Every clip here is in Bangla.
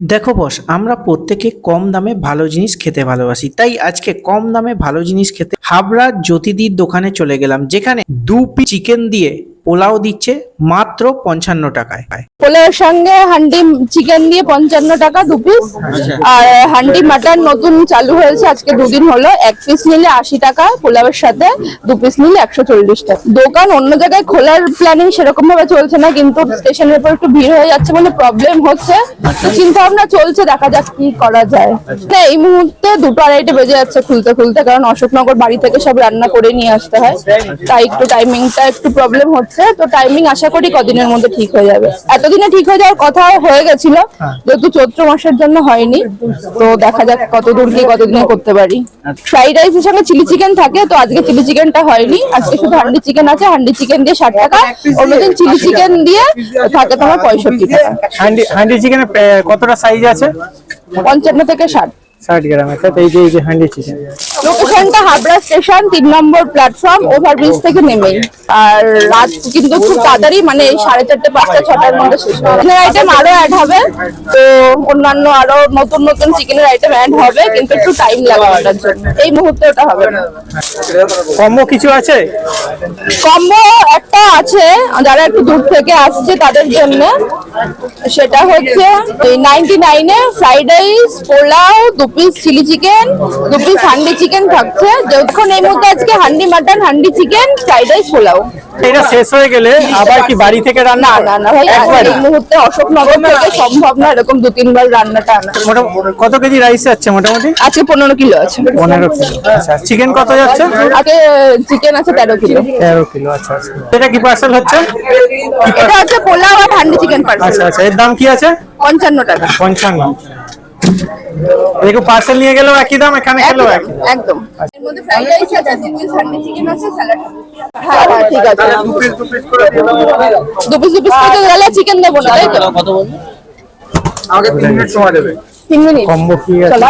দেখো বস, আমরা প্রত্যেকে কম দামে ভালো জিনিস খেতে ভালোবাসি। তাই আজকে কম দামে ভালো জিনিস খেতে হাবড়া জ্যোতিদির দোকানে চলে গেলাম, যেখানে দু পিস চিকেন দিয়ে পোলাও দিচ্ছে মাত্র পঞ্চান্ন টাকায়। পোলাওয়ের সঙ্গে হান্ডি চিকেন দিয়ে পঞ্চান্ন টাকা দু পিস আর হান্ডি মাটন নতুন চালু হয়েছে আজকে দুদিন হলো। এক পিস নিলে আশি টাকা পোলাওয়ের সাথে দু পিস নিলে একশো চল্লিশ টাকা। দোকান অন্য জায়গায় খোলার প্ল্যানিং সেরকম ভাবে চলছে না কিন্তু স্টেশনের উপর একটু ভিড় হয়ে যাচ্ছে বলে প্রবলেম হচ্ছে। চিন্তা ভাবনা চলছে দেখা যাক কি করা যায়। না এই মুহূর্তে দুটো আড়াইটে বেজে যাচ্ছে খুলতে খুলতে কারণ অশোকনগর বাড়ি থেকে সব রান্না করে নিয়ে আসতে হয়। তাই একটু টাইমিংটা একটু প্রবলেম হচ্ছে। তো টাইমিং আশা করি কদিনের মধ্যে ঠিক হয়ে যাবে। এতদিনে ঠিক হয়ে যাওয়ার কথা হয়ে গেছিল যেহেতু চৈত্র মাসের জন্য হয়নি। তো দেখা যাক কত দূর কি কতদিনে করতে পারি। ফ্রাইড রাইসের সঙ্গে চিলি চিকেন থাকে তো আজকে চিলি চিকেনটা হয়নি। আজকে শুধু হান্ডি চিকেন আছে হান্ডি চিকেন দিয়ে ষাট টাকা। অন্যদিন চিলি চিকেন দিয়ে থাকে তোমার পঁয়ষট্টি টাকা। হান্ডি হান্ডি চিকেনের কতটা সাইজ আছে? পঞ্চান্ন থেকে ষাট। ষাট তাই তো এই যে এই যে হান্ডি চিকেন লোকেশনটা হাবড়া স্টেশন তিন নম্বর প্ল্যাটফর্ম ওভারব্রিজ থেকে নেমেই আর রাত কিন্তু খুব তাড়াতাড়ি মানে সাড়ে চারটে পাঁচটা ছটার মধ্যে শেষ হবে চিকেনের আইটেম আরও অ্যাড হবে তো অন্যান্য আরও নতুন নতুন চিকেনের আইটেম অ্যাড হবে কিন্তু একটু টাইম লাগবে ওটার জন্য। এই মুহূর্তে ওটা হবে না। কম্বো কিছু আছে? কম্বো একটা আছে যারা একটু দূর থেকে আসছে তাদের জন্য। সেটা হচ্ছে নাইনটি নাইনে ফ্রাইড রাইস পোলাও দু পিস চিলি চিকেন দু পিস হান্ডি চিকেন থাকছে। যখন এই মুহূর্তে আজকে handi mutton handi chicken fried rice pulao. এটা শেষ হয়ে গেলে আবার কি বাড়ি থেকে রান্না না না ভাই এই মুহূর্তে অশোকনগর থেকে সম্ভব না এরকম দু তিনবার রান্নাটা আনা। কত কেজি রাইস যাচ্ছে মোটামুটি? আজকে পনেরো কিলো আছে। পনেরো কিলো আচ্ছা। চিকেন কত যাচ্ছে? আগে চিকেন আছে তেরো কিলো। তেরো কিলো আচ্ছা আচ্ছা। এটা কি পার্সেল হচ্ছে? এটা হচ্ছে পোলাও আর হান্ডি চিকেন পার্সেল আচ্ছা আচ্ছা। এর দাম কি আছে? পঞ্চান্ন টাকা। পঞ্চান্ন। দেখো পার্সেল নিয়ে গেলেও একই দাম এখানে খেলেও একই একদম একদম। এর মধ্যে ফ্রাইড রাইস আছে দু পিস হান্ডি চিকেন আছে স্যালাড হ্যাঁ হ্যাঁ ঠিক আছে। দু পিস দু পিস করে গেলে চিকেন দেবো না তাই তো? আমাকে তিন মিনিট সময় দেবে। তিন মিনিট কম্বো কি আছে? চলো,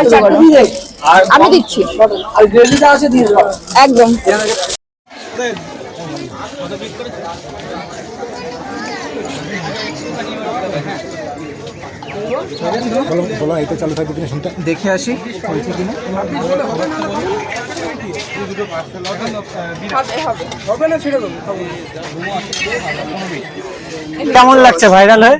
আর আমি দিচ্ছি। আর গ্রেভিটা আছে দিয়ে দাও। একদম। দেখে আসি। হয়েছে কিনা কেমন লাগছে ভাইরাল হয়ে?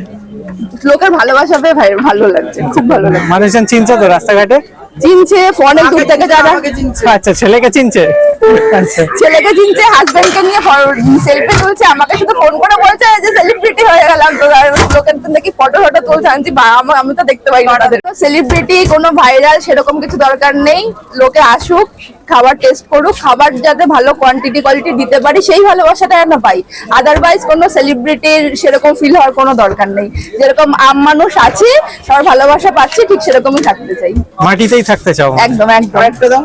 লোকের ভালোবাসা পেয়ে ভাই ভালো লাগছে খুব ভালো লাগছে। মানুষজন চিনছে তো রাস্তাঘাটে? চিনছে অনেক দূর থেকে যারা আচ্ছা ছেলেকে চিনছে? আচ্ছা। ছেলেকে চিনছে হাজবেন্ডকে নিয়ে সেলফি তুলছে আমাকে শুধু ফোন করে বলছে যে সেলিব্রিটি হয়ে গেলাম তো। লোকের নাকি ফটো ফটো তুলছে আমি বা আমি তো দেখতে পাই না সেলিব্রিটি কোনো ভাইরাল সেরকম কিছু দরকার নেই লোকে আসুক খাবার টেস্ট করুক খাবার যাতে ভালো কোয়ান্টিটি কোয়ালিটি দিতে পারি সেই ভালোবাসাটা আমরা পাই। আদারওয়াইজ কোনো সেলিব্রিটির সেরকম ফিল হওয়ার কোনো দরকার নেই। যেরকম আম মানুষ আছে সবার ভালোবাসা পাচ্ছি ঠিক সেরকমই থাকতে চাই। মাটিতেই থাকতে চাও একদম একদম একদম।